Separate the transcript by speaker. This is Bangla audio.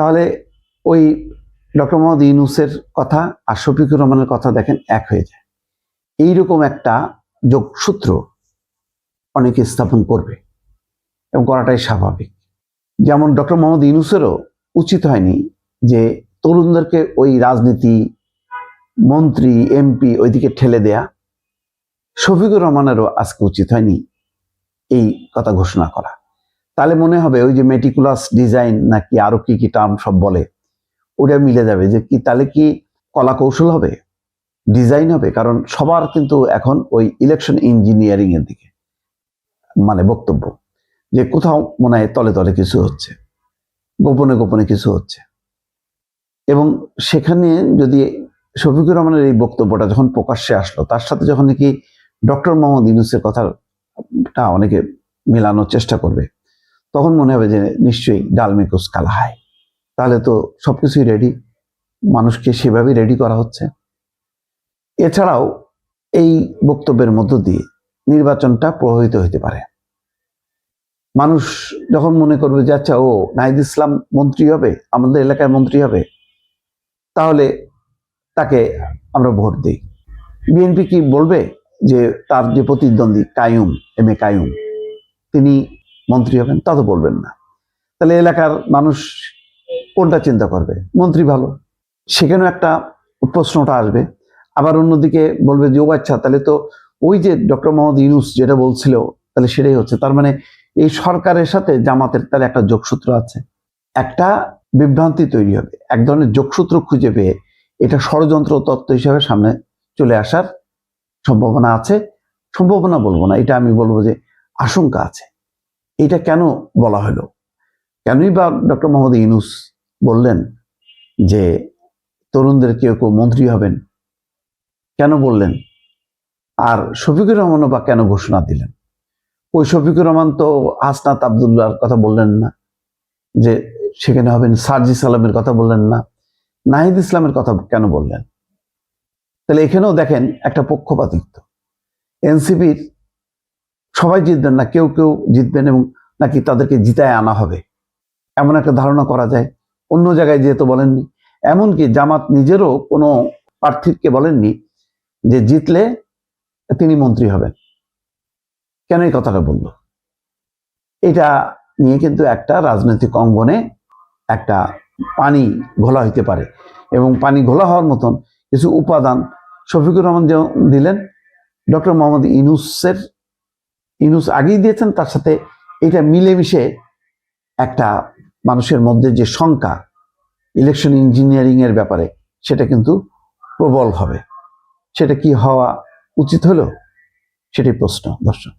Speaker 1: তাহলে ওই ডক্টর মোহাম্মদ ইউনুসের কথা আর শফিকুর রহমানের কথা দেখেন এক হয়ে যায়। এইরকম একটা যোগসূত্র অনেকে স্থাপন করবে এবং করাটাই স্বাভাবিক। যেমন ডক্টর মোহাম্মদ ইউনুসেরও উচিত হয়নি যে তরুণদেরকে ওই রাজনীতি, মন্ত্রী, এমপি ওইদিকে ঠেলে দেয়া। শফিকুর রহমানেরও আজকে উচিত হয়নি এই কথা ঘোষণা করা। তাহলে মনে হবে ওই যে মেটিকুলাস ডিজাইন নাকি আরও কি কি টার্ম সব বলে, ওটা মিলে যাবে যে কি, তাহলে কি কলা কৌশল হবে? ডিজাইন হবে? কারণ সবার কিন্তু এখন ওই ইলেকশন ইঞ্জিনিয়ারিং এর দিকে মানে বক্তব্য যে কোথাও মনে হয় তলে তলে কিছু হচ্ছে, গোপনে গোপনে কিছু হচ্ছে। এবং সেখানে যদি শফিকুর রহমানের এই বক্তব্যটা যখন প্রকাশ্যে আসলো, তার সাথে যখন নাকি ডক্টর মোহাম্মদ ইউনুসের কথাটা অনেকে মেলানোর চেষ্টা করবে তখন মনে হবে যে নিশ্চয়ই ডালমিকুস কালাহায় তাহলে তো সবকিছুই রেডি মানুষকে সেভাবেই রেডি করা হচ্ছে। এছাড়াও এই বক্তব্যের মধ্য দিয়ে নির্বাচনটা প্রভাবিত হতে পারে। মানুষ যখন মনে করবে যে আচ্ছা ও নাহিদ ইসলাম মন্ত্রী হবে, আমাদের এলাকায় মন্ত্রী হবে, তাহলে তাকে আমরা ভোট দিই। বিএনপি কি বলবে যে, তার যে প্রতিদ্বন্দ্বী কায়ুম এম এ কায়ুম তিনি মন্ত্রী হবেন, তা তো বলবেন না। তাহলে এলাকার মানুষ কোনটা চিন্তা করবে? মন্ত্রী ভালো। সেখানেও একটা প্রশ্নটা আসবে। আবার অন্যদিকে বলবে যে, ও আচ্ছা তাহলে তো ওই যে ডক্টর মোহাম্মদ ইউনুস যেটা বলছিল, তাহলে সেটাই হচ্ছে। তার মানে এই সরকারের সাথে জামাতের তাহলে একটা যোগসূত্র আছে। একটা বিভ্রান্তি তৈরি হবে। এক ধরনের যোগসূত্র খুঁজে পেয়ে এটা ষড়যন্ত্র তত্ত্ব হিসাবে সামনে চলে আসার সম্ভাবনা আছে। সম্ভাবনা বলব না, এটা আমি বলব যে আশঙ্কা আছে। এটা কেন বলা হলো? কেনই বা ডক্টর মোহাম্মদ ইউনুস বললেন যে তরুণদের কেউ কেউ মন্ত্রী হবেন? কেন বললেন? আর শফিকুর রহমানও বা কেন ঘোষণা দিলেন? ওই শফিকুর রহমান তো হাসনাত আবদুল্লাহর কথা বললেন না, যে সেখানে হবেন সার্জি সালামের কথা বললেন না, নাহিদ ইসলামের কথা কেন বললেন? তাহলে এখানেও দেখেন একটা পক্ষপাতিত্ব। এনসিপির সবাই জিতবেন না, কেউ কেউ জিতবেন এবং নাকি তাদেরকে জিতায় আনা হবে। এমন একটা ধারণা করা যায়। অন্য জায়গায় যেহেতু বলেননি, এমনকি জামাত নিজেরও কোনো প্রার্থীকে বলেননি যে জিতলে তিনি মন্ত্রী হবেন। কেন এই কথাটা বলল? এটা নিয়ে কিন্তু একটা রাজনৈতিক অঙ্গনে একটা পানি ঘোলা হইতে পারে এবং পানি ঘোলা হওয়ার মতন কিছু উপাদান শফিকুর রহমান যেমন দিলেন, ডক্টর মোহাম্মদ ইনুসের ইনুস আগেই দিয়েছেন, তার সাথে এটা মিলেমিশে একটা মানুষের মধ্যে যে শঙ্কা ইলেকশন ইঞ্জিনিয়ারিংয়ের ব্যাপারে, সেটা কিন্তু প্রবল হবে। সেটা কি হওয়া উচিত হলো? সেটাই প্রশ্ন, দর্শক।